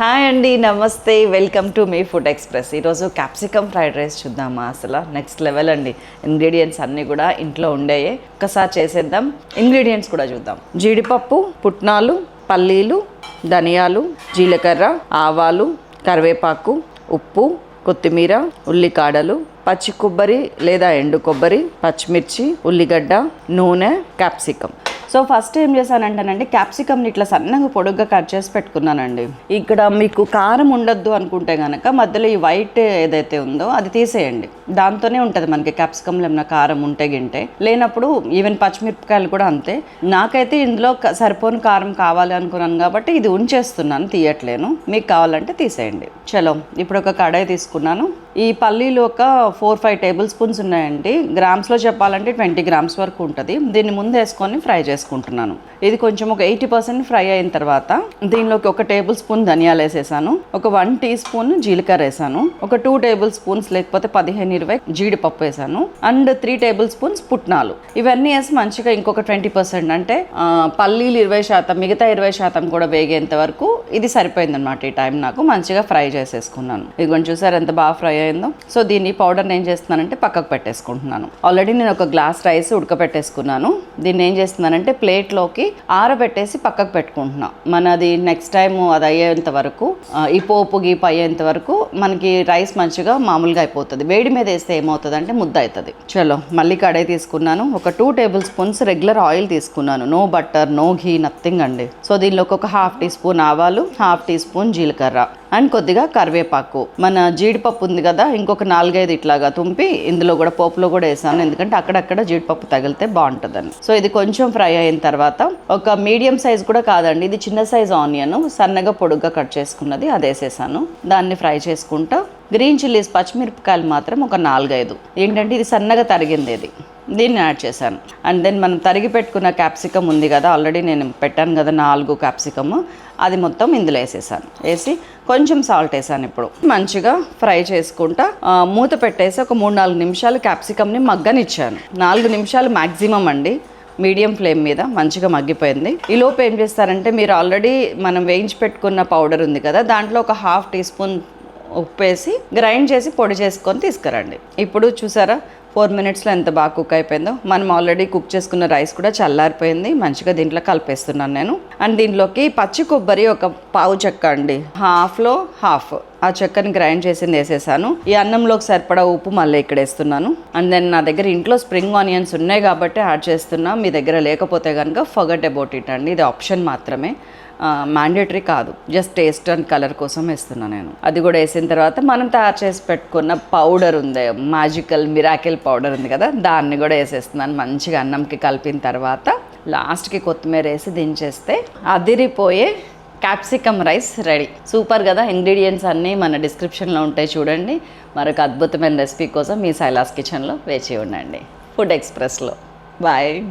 Hi అండి నమస్తే. Welcome to మీ ఫుడ్ ఎక్స్ప్రెస్ ఈరోజు క్యాప్సికమ్ ఫ్రైడ్ రైస్ చూద్దామా అసలు? నెక్స్ట్ లెవెల్ అండి. ఇంగ్రీడియంట్స్ అన్నీ కూడా ఇంట్లో ఉండేయే. ఒకసారి చేసేద్దాం. ఇంగ్రీడియంట్స్ కూడా చూద్దాం. జీడిపప్పు పుట్నాలు పల్లీలు ధనియాలు జీలకర్ర ఆవాలు కరివేపాకు ఉప్పు కొత్తిమీర ఉల్లికాడలు పచ్చి కొబ్బరి లేదా ఎండు కొబ్బరి పచ్చిమిర్చి ఉల్లిగడ్డ నూనె క్యాప్సికమ్ సో ఫస్ట్ ఏం చేశానంటేనండి క్యాప్సికమ్ని ఇట్లా సన్నగా పొడుగ్గా కట్ చేసి పెట్టుకున్నానండి. ఇక్కడ మీకు కారం ఉండొద్దు అనుకుంటే కనుక మధ్యలో ఈ వైట్ ఏదైతే ఉందో అది తీసేయండి. దాంతోనే ఉంటుంది మనకి క్యాప్సికంలో ఏమైనా కారం ఉంటే గింటే. లేనప్పుడు ఈవెన్ పచ్చిమిరపకాయలు కూడా అంతే. నాకైతే ఇందులో సరిపోని కారం కావాలి అనుకున్నాను కాబట్టి ఇది ఉంచేస్తున్నాను తీయట్లేను. మీకు కావాలంటే తీసేయండి. చలో ఇప్పుడు ఒక కడాయి తీసుకున్నాను. ఈ పల్లీలు ఒక ఫోర్ ఫైవ్ టేబుల్ స్పూన్స్ ఉన్నాయండి. గ్రామ్స్లో చెప్పాలంటే ట్వంటీ గ్రామ్స్ వరకు ఉంటుంది. దీన్ని ముందు వేసుకొని ఫ్రై చేసుకుంటున్నాను. ఇది కొంచెం ఒక ఎయిటీ పర్సెంట్ ఫ్రై అయిన తర్వాత దీనిలోకి ఒక టేబుల్ స్పూన్ ధనియాలు వేసేసాను. ఒక వన్ టీ స్పూన్ జీలకర్ర వేసాను. ఒక టూ టేబుల్ స్పూన్స్ లేకపోతే పదిహేను ఇరవై జీడిపప్పు వేసాను. అండ్ త్రీ టేబుల్ స్పూన్స్ పుట్నాలు. ఇవన్నీ వేసి మంచిగా ఇంకొక ట్వంటీ పర్సెంట్ అంటే పల్లీలు ఇరవై శాతం మిగతా ఇరవై శాతం కూడా వేగేంత వరకు ఇది సరిపోయిందన్నమాట ఈ టైం నాకు. మంచిగా ఫ్రై చేసేసుకున్నాను. ఇదిగోండి చూసారు ఎంత బాగా ఫ్రై అయిందో సో దీన్ని పౌడర్ని ఏం చేస్తున్నానంటే పక్కకు పెట్టేసుకుంటున్నాను. ఆల్రెడీ నేను ఒక గ్లాస్ రైస్ ఉడకపెట్టేసుకున్నాను. దీన్ని ఏం చేస్తున్నానంటే ప్లేట్లోకి ఆరబెట్టేసి పక్కకు పెట్టుకుంటున్నాను మనది నెక్స్ట్ టైం అది అయ్యేంత వరకు ఈ పోపు గీపు అయ్యేంత వరకు మనకి రైస్ మంచిగా మామూలుగా అయిపోతుంది. వేడి మీద వేస్తే ఏమవుతుంది అంటే ముద్ద అవుతుంది చలో మళ్ళీ కడాయి తీసుకున్నాను. ఒక two tablespoons regular oil తీసుకున్నాను. No butter no ghee nothing అండి. సో దీనిలోకి ఒక హాఫ్ టీ స్పూన్ ఆవాలు హాఫ్ టీ స్పూన్ జీలకర్ర. అండ్ కొద్దిగా కరివేపాకు. మన జీడిపప్పు ఉంది కదా ఇంకొక నాలుగైదు ఇట్లాగా తుంపి ఇందులో కూడా పోపులో కూడా వేసాను. ఎందుకంటే అక్కడక్కడ జీడిపప్పు తగిలితే బాగుంటుందని. సో ఇది కొంచెం ఫ్రై అయిన తర్వాత ఒక మీడియం సైజ్ కూడా కాదండి ఇది చిన్న సైజ్ ఆనియన్. సన్నగా పొడుగ్గా కట్ చేసుకున్నది అది వేసేసాను. దాన్ని ఫ్రై చేసుకుంటా. గ్రీన్ చిల్లీస్ పచ్చిమిరపకాయలు మాత్రం ఒక నాలుగైదు. ఏంటంటే ఇది సన్నగా తరిగింది ఇది. దీన్ని యాడ్ చేశాను. అండ్ దెన్ మనం తరిగి పెట్టుకున్న క్యాప్సికమ్ ఉంది కదా ఆల్రెడీ నేను పెట్టాను కదా నాలుగు క్యాప్సికమ్ అది మొత్తం ఇందులో వేసేసాను. వేసి కొంచెం సాల్ట్ వేసాను ఇప్పుడు. మంచిగా ఫ్రై చేసుకుంటా మూత పెట్టేసి ఒక మూడు నాలుగు నిమిషాలు క్యాప్సికమ్ని మగ్గనిచ్చాను. నాలుగు నిమిషాలు మ్యాక్సిమం అండి. మీడియం ఫ్లేమ్ మీద మంచిగా మగ్గిపోయింది. ఈలోపు ఏం చేస్తారంటే మీరు ఆల్రెడీ మనం వేయించి పెట్టుకున్న పౌడర్ ఉంది కదా దాంట్లో ఒక హాఫ్ టీ స్పూన్ ఉప్పు వేసి గ్రైండ్ చేసి పొడి చేసుకొని తీసుకురండి. ఇప్పుడు చూసారా ఫోర్ మినిట్స్లో ఎంత బాగా కుక్ అయిపోయిందో. మనం ఆల్రెడీ కుక్ చేసుకున్న రైస్ కూడా చల్లారిపోయింది. మంచిగా దీంట్లో కలిపేస్తున్నాను నేను. అండ్ దీంట్లోకి పచ్చి కొబ్బరి ఒక పావు చెక్క అండి. హాఫ్లో హాఫ్. ఆ చెక్కని గ్రైండ్ చేసింది వేసేసాను. ఈ అన్నంలోకి సరిపడా ఉప్పు మళ్ళీ ఇక్కడ వేస్తున్నాను. అండ్ దెన్ నా దగ్గర ఇంట్లో స్ప్రింగ్ ఆనియన్స్ ఉన్నాయి కాబట్టి యాడ్ చేస్తున్నా. మీ దగ్గర లేకపోతే కనుక ఫగట్ అబౌట్ ఇట్ అండి. ఇది ఆప్షన్ మాత్రమే. మ్యాండేటరీ కాదు. జస్ట్ టేస్ట్ అండ్ కలర్ కోసం వేస్తున్నాను నేను. అది కూడా వేసిన తర్వాత మనం తయారు చేసి పెట్టుకున్న పౌడర్ ఉంది. మ్యాజికల్ మిరాకిల్ పౌడర్ ఉంది కదా దాన్ని కూడా వేసేస్తున్నాను. మంచిగా అన్నంకి కలిపిన తర్వాత లాస్ట్కి కొత్తిమీర వేసి దించేస్తే అదిరిపోయే క్యాప్సికమ్ రైస్ రెడీ. సూపర్ కదా? ఇంగ్రీడియంట్స్ అన్నీ మన డిస్క్రిప్షన్లో ఉంటాయి చూడండి. మరొక అద్భుతమైన రెసిపీ కోసం మీ సైలాస్ కిచెన్లో వేచి ఉండండి. ఫుడ్ ఎక్స్ప్రెస్లో. బాయ్.